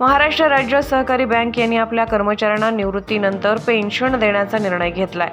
महाराष्ट्र राज्य सहकारी बँक यांनी आपल्या कर्मचाऱ्यांना निवृत्तीनंतर पेन्शन देण्याचा निर्णय घेतलाय.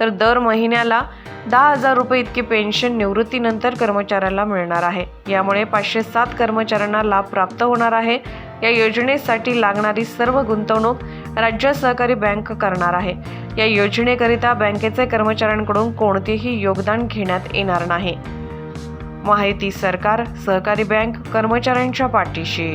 तर दर महिन्याला दहा हजार रुपये इतकी पेन्शन निवृत्तीनंतर कर्मचाऱ्याला मिळणार आहे. यामुळे पाचशे सात कर्मचाऱ्यांना लाभ प्राप्त होणार आहे. या योजनेसाठी लागणारी सर्व गुंतवणूक राज्य सहकारी बँक करणार आहे. या योजनेकरिता बँकेचे कर्मचाऱ्यांकडून कोणतेही योगदान घेण्यात येणार नाही. माहिती सरकार सहकारी बँक कर्मचाऱ्यांच्या पाठीशी.